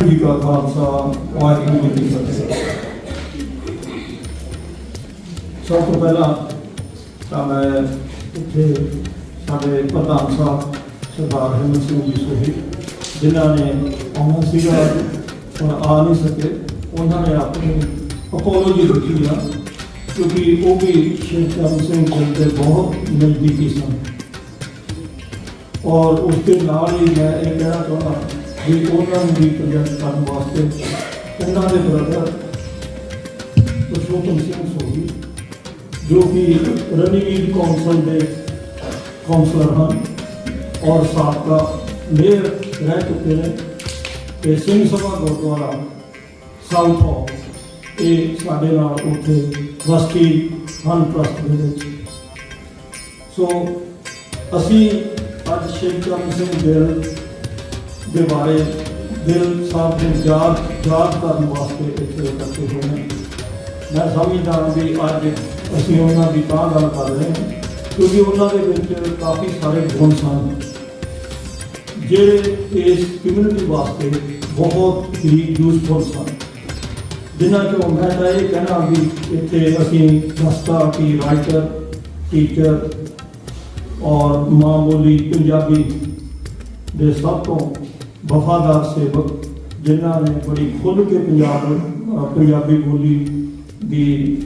ਜੀ ਕਾ ਖਾਲਸਾ, ਵਾਹਿਗੁਰੂ ਜੀ ਕੀ ਫਤਿਹ। ਸਭ ਤੋਂ ਪਹਿਲਾਂ ਤਾਂ ਮੈਂ ਇੱਥੇ ਸਾਡੇ ਪ੍ਰਧਾਨ ਸਾਹਿਬ, ਸਰਦਾਰ ਹਿੰਮਤ ਸਿੰਘ ਜੀ ਸੋਹੀ, ਜਿਨ੍ਹਾਂ ਨੇ ਆਉਣਾ ਸੀਗਾ, ਹੁਣ ਆ ਨਹੀਂ ਸਕੇ, ਉਹਨਾਂ ਨੇ ਆਪਣੀ ਅਪੋਲੋਜੀ ਦਿੱਤੀ ਆ, ਕਿਉਂਕਿ ਉਹ ਵੀ ਸ਼ੇਖ ਚੰਦ ਸਿੰਘ ਜੀ ਦੇ ਬਹੁਤ ਨਜ਼ਦੀਕੀ ਸਨ। ਔਰ ਉਸ ਦੇ ਨਾਲ ਹੀ ਮੈਂ ਇਹ ਕਹਿਣਾ ਚਾਹੁੰਦਾ ਵੀ ਉਹਨਾਂ ਨੂੰ ਵੀ ਪ੍ਰਜੈਕਟ ਕਰਨ ਵਾਸਤੇ ਉਹਨਾਂ ਦੇ ਬ੍ਰਦਰ ਪੁਰਸ਼ੋਤਮ ਸਿੰਘ ਸੋਹੀ ਜੋ ਕਿ ਰਣੀਵੀਰ ਕੌਂਸਲ ਦੇ ਕੌਂਸਲਰ ਹਨ ਔਰ ਸਾਬਕਾ ਮੇਅਰ ਰਹਿ ਚੁੱਕੇ ਨੇ ਤੇ ਸਿੰਘ ਸਭਾ ਗੁਰਦੁਆਰਾ ਸਾਊਥ ਹਾਲ ਇਹ ਸਾਡੇ ਨਾਲ ਉੱਥੇ ਵਸਤੀ ਹਨ ਟਰਸਟ ਦੇ ਵਿੱਚ। ਸੋ ਅਸੀਂ ਅੱਜ ਸ਼ੇਖ ਚੰਦ ਸਿੰਘ ਗਿੱਲ ਦੇ ਬਾਰੇ ਦਿਲ ਸਾਹਿਬ ਨੂੰ ਯਾਦ ਯਾਦ ਕਰਨ ਵਾਸਤੇ ਇੱਥੇ ਇਕੱਠੇ ਹੋਏ ਨੇ। ਮੈਂ ਸਮਝਦਾ ਹਾਂ ਵੀ ਅੱਜ ਅਸੀਂ ਉਹਨਾਂ ਦੀ ਤਾਂ ਗੱਲ ਕਰ ਰਹੇ ਹਾਂ, ਕਿਉਂਕਿ ਉਹਨਾਂ ਦੇ ਵਿੱਚ ਕਾਫੀ ਸਾਰੇ ਗੁਣ ਸਨ। ਜਿਹੜੇ ਇਸ ਕਮਿਊਨਿਟੀ ਵਾਸਤੇ ਬਹੁਤ ਹੀ ਯੂਸਫੁਲ ਸਨ। ਜਿਨ੍ਹਾਂ ਚੋਂ ਮੈਂ ਤਾਂ ਇਹ ਕਹਿਣਾ ਵੀ ਇੱਥੇ ਅਸੀਂ ਦਸਤਾ ਕੀ ਰਾਈਟਰ ਟੀਚਰ ਔਰ ਮਾਂ ਬੋਲੀ ਪੰਜਾਬੀ ਦੇ ਸਭ ਤੋਂ ਵਫਾਦਾਰ ਸੇਵਕ, ਜਿਨ੍ਹਾਂ ਨੇ ਬੜੀ ਖੁੱਲ੍ਹ ਕੇ ਪੰਜਾਬ ਪੰਜਾਬੀ ਬੋਲੀ ਦੀ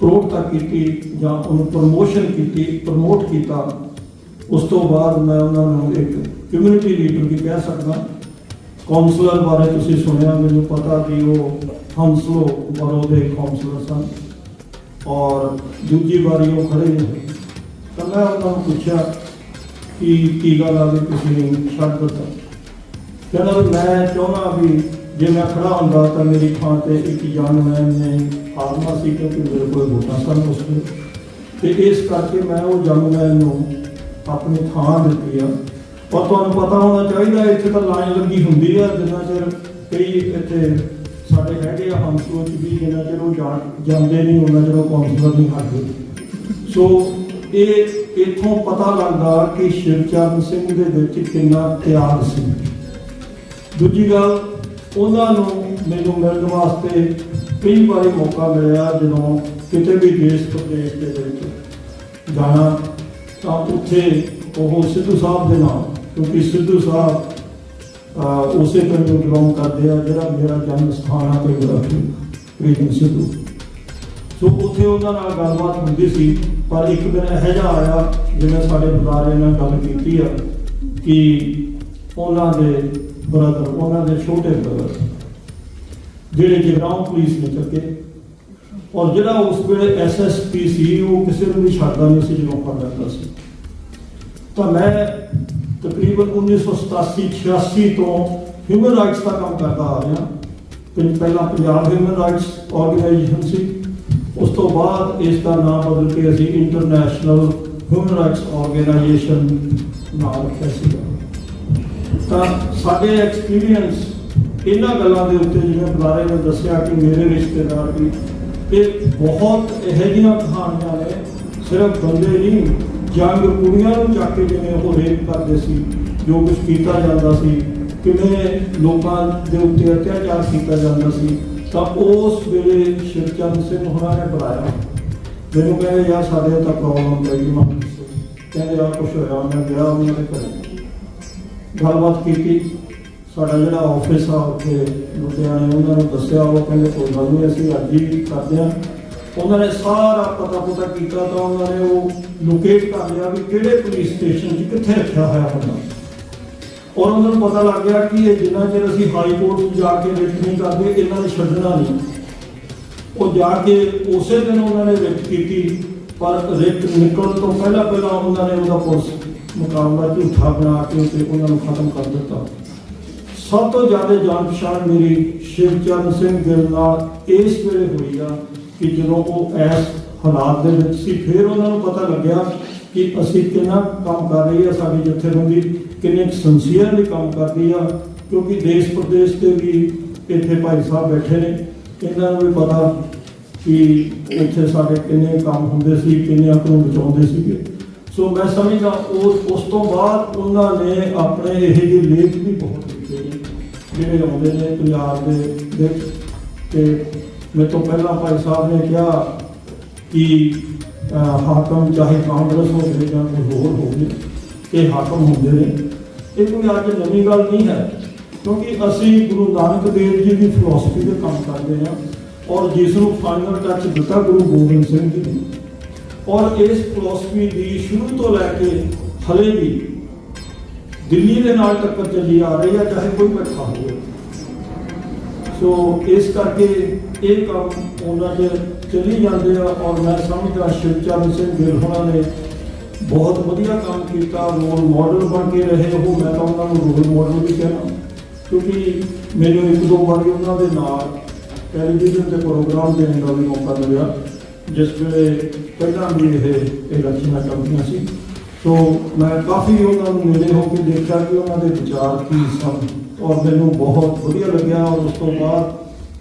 ਪ੍ਰੋਟਤਾ ਕੀਤੀ ਜਾਂ ਉਹਨੂੰ ਪ੍ਰਮੋਸ਼ਨ ਕੀਤੀ ਪ੍ਰਮੋਟ ਕੀਤਾ, ਉਸ ਤੋਂ ਬਾਅਦ ਮੈਂ ਉਹਨਾਂ ਨੂੰ ਇੱਕ ਕਮਿਊਨਿਟੀ ਲੀਡਰ ਵੀ ਕਹਿ ਸਕਦਾ। ਕਾਉਂਸਲਰ ਬਾਰੇ ਤੁਸੀਂ ਸੁਣਿਆ, ਮੈਨੂੰ ਪਤਾ ਕਿ ਉਹ ਹੰਸਲੋ ਬਰੋ ਦੇ ਕਾਉਂਸਲਰ ਸਨ। ਔਰ ਦੂਜੀ ਵਾਰੀ ਉਹ ਖੜੇ ਨੇ। ਤਾਂ ਮੈਂ ਉਹਨਾਂ ਨੂੰ ਪੁੱਛਿਆ ਕਿ ਕੀ ਗੱਲ ਆ ਵੀ ਤੁਸੀਂ ਛੱਡ ਦਿੱਤਾ। ਕਹਿੰਦਾ ਮੈਂ ਚਾਹੁੰਦਾ ਵੀ ਜੇ ਮੈਂ ਖੜਾ ਹੁੰਦਾ ਤਾਂ ਮੇਰੀ ਥਾਂ ਤੇ ਇੱਕ ਜਨਮੈਨ ਨੇ ਆਤਮਾ ਸੀ ਕਿਉਂਕਿ ਮੇਰੇ ਕੋਲ ਵੋਟਾਂ ਸਨ ਉਸ ਵੇਲੇ। ਤੇ ਇਸ ਕਰਕੇ ਮੈਂ ਉਹ ਜਨਮੈਨ ਨੂੰ ਆਪਣੀ ਥਾਂ ਦਿੱਤੀ ਆ। ਪਰ ਤੁਹਾਨੂੰ ਪਤਾ ਹੋਣਾ ਚਾਹੀਦਾ, ਇੱਥੇ ਤਾਂ ਲਾਈਨ ਲੱਗੀ ਹੁੰਦੀ ਆ, ਜਿੰਨਾ ਚਿਰ ਕਈ ਇੱਥੇ ਸਾਡੇ ਹੈਗੇ ਆ ਹਮਸੋ ਚ ਵੀ, ਜਿੰਨਾ ਚਿਰ ਉਹ ਜਾ- ਜਾਂਦੇ ਨਹੀਂ, ਉਹਨਾਂ ਚਿਰ ਉਹ ਕਾਉਂਸਲਰ ਨਹੀਂ ਹਟਦੇ। ਸੋ ਇਹ ਇਥੋਂ ਪਤਾ ਲੱਗਦਾ ਕਿ ਸ਼ਿਵਚਰਨ ਸਿੰਘ ਦੇ ਵਿੱਚ ਕਿੰਨਾ ਤਿਆਗ ਸੀ। ਦੂਜੀ ਗੱਲ, ਉਹਨਾਂ ਨੂੰ ਮੈਨੂੰ ਮਿਲਣ ਵਾਸਤੇ ਕਈ ਵਾਰੀ ਮੌਕਾ ਮਿਲਿਆ ਜਦੋਂ ਕਿਤੇ ਵੀ ਦੇਸ਼ ਪ੍ਰਦੇਸ਼ ਦੇ ਵਿੱਚ ਜਾਣਾ, ਤਾਂ ਉੱਥੇ ਉਹ ਸਿੱਧੂ ਸਾਹਿਬ ਦੇ ਨਾਲ, ਕਿਉਂਕਿ ਸਿੱਧੂ ਸਾਹਿਬ ਉਸੇ ਪਿੰਡ ਨੂੰ ਬਿਲੋਂਗ ਕਰਦੇ ਆ, ਜਿਹੜਾ ਮੇਰਾ ਜਨਮ ਸਥਾਨ ਆ, ਪਿੰਡ ਦਾ ਪ੍ਰੀਤਮ ਸਿੱਧੂ। ਸੋ ਉੱਥੇ ਉਹਨਾਂ ਨਾਲ ਗੱਲਬਾਤ ਹੁੰਦੀ ਸੀ। ਪਰ ਇੱਕ ਦਿਨ ਇਹੋ ਜਿਹਾ ਆਇਆ ਜਿਵੇਂ ਸਾਡੇ ਬੁਲਾਰੇ ਨਾਲ ਗੱਲ ਕੀਤੀ ਆ ਕਿ ਉਹਨਾਂ ਦੇ ਬ੍ਰਦਰ ਉਹਨਾਂ ਦੇ ਛੋਟੇ ਬ੍ਰਦਰ ਜਿਹੜੇ ਜਗਰਾਉਂ ਪੁਲਿਸ ਨੇ ਚੱਕੇ। ਔਰ ਜਿਹੜਾ ਉਸ ਵੇਲੇ ਐਸਐਸਪੀ ਸੀ, ਉਹ ਕਿਸੇ ਨੂੰ ਵੀ ਛੱਡਦਾ ਨਹੀਂ ਸੀ ਜਦੋਂ ਫੜ ਲੈਂਦਾ ਸੀ। ਤਾਂ ਮੈਂ ਤਕਰੀਬਨ 1987 86 ਤੋਂ ਹਿਊਮਨ ਰਾਈਟਸ ਦਾ ਕੰਮ ਕਰਦਾ ਆ ਰਿਹਾ। ਪਹਿਲਾਂ ਪੰਜਾਬ ਹਿਊਮਨ ਰਾਈਟਸ ਆਰਗੇਨਾਈਜੇਸ਼ਨ ਸੀ। ਉਸ ਤੋਂ ਬਾਅਦ ਇਸ ਦਾ ਨਾਮ ਬਦਲ ਕੇ ਅਸੀਂ ਇੰਟਰਨੈਸ਼ਨਲ ਹਿਊਮਨ ਰਾਈਟਸ ਆਰਗੇਨਾਈਜੇਸ਼ਨ ਨਾਲ ਰੱਖਿਆ ਸੀਗਾ। ਤਾਂ ਸਾਡੇ ਐਕਸਪੀਰੀਅੰਸ ਇਹਨਾਂ ਗੱਲਾਂ ਦੇ ਉੱਤੇ ਜਿਵੇਂ ਬੁਲਾਰੇ ਨੇ ਦੱਸਿਆ ਕਿ ਮੇਰੇ ਰਿਸ਼ਤੇਦਾਰ ਵੀ, ਇਹ ਬਹੁਤ ਇਹੋ ਜਿਹੀਆਂ ਕਹਾਣੀਆਂ ਨੇ, ਸਿਰਫ ਬੰਦੇ ਨਹੀਂ, ਜੰਗ ਕੁੜੀਆਂ ਨੂੰ ਚੱਕ ਕੇ ਜਿਵੇਂ ਉਹ ਰੇਪ ਕਰਦੇ ਸੀ, ਜੋ ਕੁਝ ਕੀਤਾ ਜਾਂਦਾ ਸੀ, ਕਿਵੇਂ ਲੋਕਾਂ ਦੇ ਉੱਤੇ ਅਤਿਆਚਾਰ ਕੀਤਾ ਜਾਂਦਾ ਸੀ ਤਾਂ ਉਸ ਵੇਲੇ ਸ਼ਿਵਚੰਦ ਸਿੰਘ ਹੋਣਾ ਨੇ ਬੁਲਾਇਆ। ਮੈਨੂੰ ਕਹਿੰਦੇ, ਯਾਰ, ਸਾਡੇ ਤਾਂ ਪ੍ਰੋਬਲਮ ਪਈ ਮੈਂ ਕਹਿੰਦੇ ਆ ਕੁਛ ਹੋਇਆ ਮੈਂ ਗਿਆ ਉਹਨਾਂ ਦੇ ਘਰ। ਗੱਲਬਾਤ ਕੀਤੀ। ਸਾਡਾ ਜਿਹੜਾ ਆਫਿਸ ਆ ਉੱਥੇ ਲੁਧਿਆਣੇ, ਉਹਨਾਂ ਨੂੰ ਦੱਸਿਆ, ਉਹ ਕਹਿੰਦੇ, ਕੋਈ ਗੱਲ ਨਹੀਂ ਅਸੀਂ ਅੱਜ ਹੀ ਕਰਦੇ ਆ। ਉਹਨਾਂ ਨੇ ਸਾਰਾ ਪਤਾ ਪਤਾ ਕੀਤਾ ਤਾਂ ਉਹਨਾਂ ਨੇ ਉਹ ਲੋਕੇਟ ਕਰ ਲਿਆ ਵੀ ਕਿਹੜੇ ਪੁਲਿਸ ਸਟੇਸ਼ਨ 'ਚ ਕਿੱਥੇ ਰੱਖਿਆ ਹੋਇਆ ਹੁੰਦਾ ਔਰ ਉਹਨਾਂ ਨੂੰ ਪਤਾ ਲੱਗ ਗਿਆ ਕਿ ਇਹ ਜਿੰਨਾ ਚਿਰ ਅਸੀਂ ਹਾਈ ਕੋਰਟ 'ਚ ਜਾ ਕੇ ਰਿਟ ਨਹੀਂ ਕਰਦੇ, ਇਹਨਾਂ ਨੇ ਛੱਡਣਾ ਨਹੀਂ। ਉਹ ਜਾ ਕੇ ਉਸੇ ਦਿਨ ਉਹਨਾਂ ਨੇ ਰਿਟ ਕੀਤੀ, ਪਰ ਰਿਟ ਨਿਕਲਣ ਤੋਂ ਪਹਿਲਾਂ ਪਹਿਲਾਂ ਉਹਨਾਂ ਨੇ ਉਹਦਾ ਪੁਲਿਸ ਮੁਕਾਬਲਾ ਝੂਠਾ ਬਣਾ ਕੇ ਤੇ ਉਹਨਾਂ ਨੂੰ ਖਤਮ ਕਰ ਦਿੱਤਾ। ਸਭ ਤੋਂ ਜ਼ਿਆਦਾ ਜਾਣ ਪਛਾਣ ਮੇਰੀ ਸ਼ਿਵਚਰਨ ਸਿੰਘ ਗਿੱਲ ਨਾਲ ਇਸ ਵੇਲੇ ਹੋਈ ਆ ਕਿ ਜਦੋਂ ਉਹ ਇਸ ਹਾਲਾਤ ਦੇ ਵਿੱਚ ਸੀ, ਫਿਰ ਉਹਨਾਂ ਨੂੰ ਪਤਾ ਲੱਗਿਆ ਕਿ ਅਸੀਂ ਕਿੰਨਾ ਕੰਮ ਕਰ ਰਹੀ ਆ, ਸਾਡੀ ਜਥੇਬੰਦੀ ਕਿੰਨੇ ਸੰਸੀਅਰਲੀ ਕੰਮ ਕਰਦੀ ਆ, ਕਿਉਂਕਿ ਦੇਸ਼ ਪ੍ਰਦੇਸ਼ ਤੇ ਵੀ ਇੱਥੇ ਭਾਈ ਸਾਹਿਬ ਬੈਠੇ ਨੇ। ਇਹਨਾਂ ਨੂੰ ਵੀ ਪਤਾ ਕਿ ਇੱਥੇ ਸਾਡੇ ਕਿੰਨੇ ਕੰਮ ਹੁੰਦੇ ਸੀ ਕਿੰਨੇ ਨੂੰ ਬਚਾਉਂਦੇ ਸੀਗੇ। ਸੋ ਮੈਂ ਸਮਝਦਾ, ਉਹ, ਉਸ ਤੋਂ ਬਾਅਦ ਉਹਨਾਂ ਨੇ ਆਪਣੇ ਇਹ ਜਿਹੇ ਲੇਖ ਵੀ ਬਹੁਤ ਲਿਖੇ ਨੇ, ਜਿਹੜੇ ਆਉਂਦੇ ਨੇ ਪੰਜਾਬ ਦੇ ਵਿੱਚ। ਤੇ ਮੇਰੇ ਤੋਂ ਪਹਿਲਾਂ ਭਾਈ ਸਾਹਿਬ ਨੇ ਕਿਹਾ ਕਿ ਹਾਕਮ ਚਾਹੇ ਕਾਂਗਰਸ ਹੋਵੇ ਜਾਂ ਕੋਈ ਹੋਰ ਹੋਵੇ ਇਹ ਹਾਕਮ ਹੁੰਦੇ ਨੇ। ਇਹ ਕੋਈ ਅੱਜ ਨਵੀਂ ਗੱਲ ਨਹੀਂ ਹੈ, ਕਿਉਂਕਿ ਅਸੀਂ ਗੁਰੂ ਨਾਨਕ ਦੇਵ ਜੀ ਦੀ ਫਿਲਾਸਫੀ ਦੇ ਕੰਮ ਕਰਦੇ ਹਾਂ ਔਰ ਜਿਸ ਨੂੰ ਫਾਈਨਲ ਟੱਚ ਦਿੱਤਾ ਗੁਰੂ ਗੋਬਿੰਦ ਸਿੰਘ ਜੀ ਨੇ। ਔਰ ਇਸ ਫਿਲਾਸਫੀ ਦੀ ਸ਼ੁਰੂ ਤੋਂ ਲੈ ਕੇ ਹਲੇ ਵੀ ਦਿੱਲੀ ਦੇ ਨਾਲ ਟੱਕਰ ਚੱਲੀ ਆ ਰਹੀ ਹੈ ਚਾਹੇ ਕੋਈ ਬੈਠਾ ਹੋਵੇ। ਸੋ ਇਸ ਕਰਕੇ ਇਹ ਕੰਮ ਉਹਨਾਂ ਦੇ ਚਲੀ ਜਾਂਦੇ ਆ ਔਰ ਮੈਂ ਸਮਝਦਾ ਸ਼ਿਵਚਰਨ ਸਿੰਘ ਗਿੱਲ ਹੋਣਾ ਨੇ ਬਹੁਤ ਵਧੀਆ ਕੰਮ ਕੀਤਾ ਰੋਲ ਮਾਡਲ ਬਣ ਕੇ ਰਹੇ ਉਹ, ਮੈਂ ਤਾਂ ਉਹਨਾਂ ਨੂੰ ਰੋਲ ਮਾਡਲ ਵੀ ਕਹਿਣਾ। ਕਿਉਂਕਿ ਮੈਨੂੰ ਇੱਕ ਦੋ ਵਾਰੀ ਉਹਨਾਂ ਦੇ ਨਾਲ ਟੈਲੀਵਿਜ਼ਨ ਤੇ ਪ੍ਰੋਗਰਾਮ ਦੇਣ ਦਾ ਵੀ ਮੌਕਾ ਮਿਲਿਆ, ਜਿਸ ਵੇਲੇ ਪਹਿਲਾਂ ਵੀ ਇਹ ਇਹ ਰਚਨਾ ਕਰਦੀਆਂ ਸੀ। ਸੋ ਮੈਂ ਕਾਫੀ ਉਹਨਾਂ ਨੂੰ ਮਿਲੇ ਹੋ ਕੇ ਦੇਖਿਆ ਕਿ ਉਹਨਾਂ ਦੇ ਵਿਚਾਰ ਕੀ ਸਨ ਔਰ ਮੈਨੂੰ ਬਹੁਤ ਵਧੀਆ ਲੱਗਿਆ ਔਰ ਉਸ ਤੋਂ ਬਾਅਦ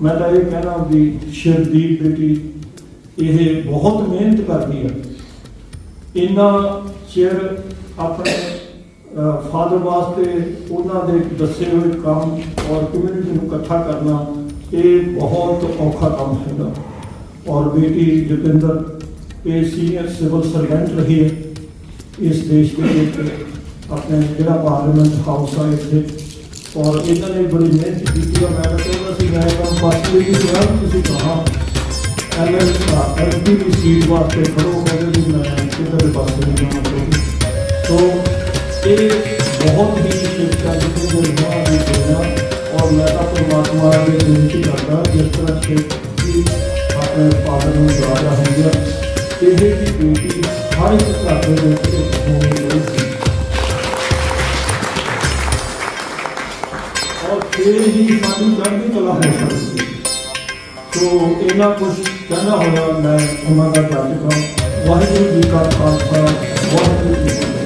ਮੈਂ ਤਾਂ ਇਹ ਕਹਿਣਾ ਵੀ ਸ਼ਿਵਦੀਪ ਬੇਟੀ, ਇਹ ਬਹੁਤ ਮਿਹਨਤ ਕਰਦੀ ਹੈ ਇੰਨਾ ਚਿਰ ਆਪਣੇ ਫਾਦਰ ਵਾਸਤੇ ਉਹਨਾਂ ਦੇ ਦੱਸੇ ਹੋਏ ਕੰਮ ਔਰ ਕਮਿਊਨਿਟੀ ਨੂੰ ਇਕੱਠਾ ਕਰਨਾ, ਇਹ ਬਹੁਤ ਔਖਾ ਕੰਮ ਹੈਗਾ। ਔਰ ਬੇਟੀ ਜਤਿੰਦਰ, ਇਹ ਸੀਨੀਅਰ ਸਿਵਲ ਸਰਵੈਂਟ ਰਹੀ ਹੈ। ਇਸ ਦੇਸ਼ ਦੇ ਵਿੱਚ ਆਪਣੇ ਜਿਹੜਾ ਪਾਰਲੀਮੈਂਟ ਹਾਊਸ ਆ ਇੱਥੇ। ਔਰ ਇਹਨਾਂ ਨੇ ਬੜੀ ਮਿਹਨਤ ਕੀਤੀ ਆ। ਮੈਂ ਤਾਂ ਕਹਿੰਦਾ ਸੀ, ਮੈਂ ਕੰਮ ਪਾਸਲੀ ਵੀ ਸੁਣਾ ਵੀ ਤੁਸੀਂ ਕਹਾ ਐਲਐਲ ਐਲਪੀ ਦੀ ਸੀਟ ਵਾਸਤੇ ਖੜੋ ਕਹਿੰਦੇ ਵੀ ਮੈਂ ਕਿਤੇ ਪਾਸੇ ਨਹੀਂ ਜਾਣਾ ਚਾਹੁੰਦਾ ਸੋ ਇਹ ਬਹੁਤ ਹੀ ਸ਼ਿਕਸ਼ਾ ਦੀ ਕੋਈ ਬਾਤ ਨਹੀਂ ਹੋਣਾ ਔਰ ਮੈਂ ਤਾਂ ਪਰਮਾਤਮਾ ਦੇ ਬੇਨਤੀ ਕਰਦਾ ਜਿਸ ਤਰ੍ਹਾਂ ਸ਼ਿਵ ਜੀ ਆਪਣੇ ਫਾਦਰ ਨੂੰ ਜਾ ਰਿਹਾ ਹੁੰਦਾ ਇਹ ਦੀ ਬੇਟੀ ਹਰ ਇੱਕ ਘਰ ਦੇ ਵਿੱਚ ਇੱਕ ਹੋਣੀ ਚਾਹੀਦੀ ਔਰ ਫਿਰ ਹੀ ਸਾਡੀ ਚੜ੍ਹਦੀ ਕਲਾ ਹੋ ਸਕਦੀ ਹੈ ਸੋ ਇਹਨਾਂ ਕੁਝ ਕਹਿਣਾ ਹੋਇਆ ਮੈਂ ਉਹਨਾਂ ਦਾ ਜੱਜ ਕਰਾਂ ਵਾਹਿਗੁਰੂ ਜੀ ਕਾ ਖਾਲਸਾ, ਵਾਹਿਗੁਰੂ ਜੀ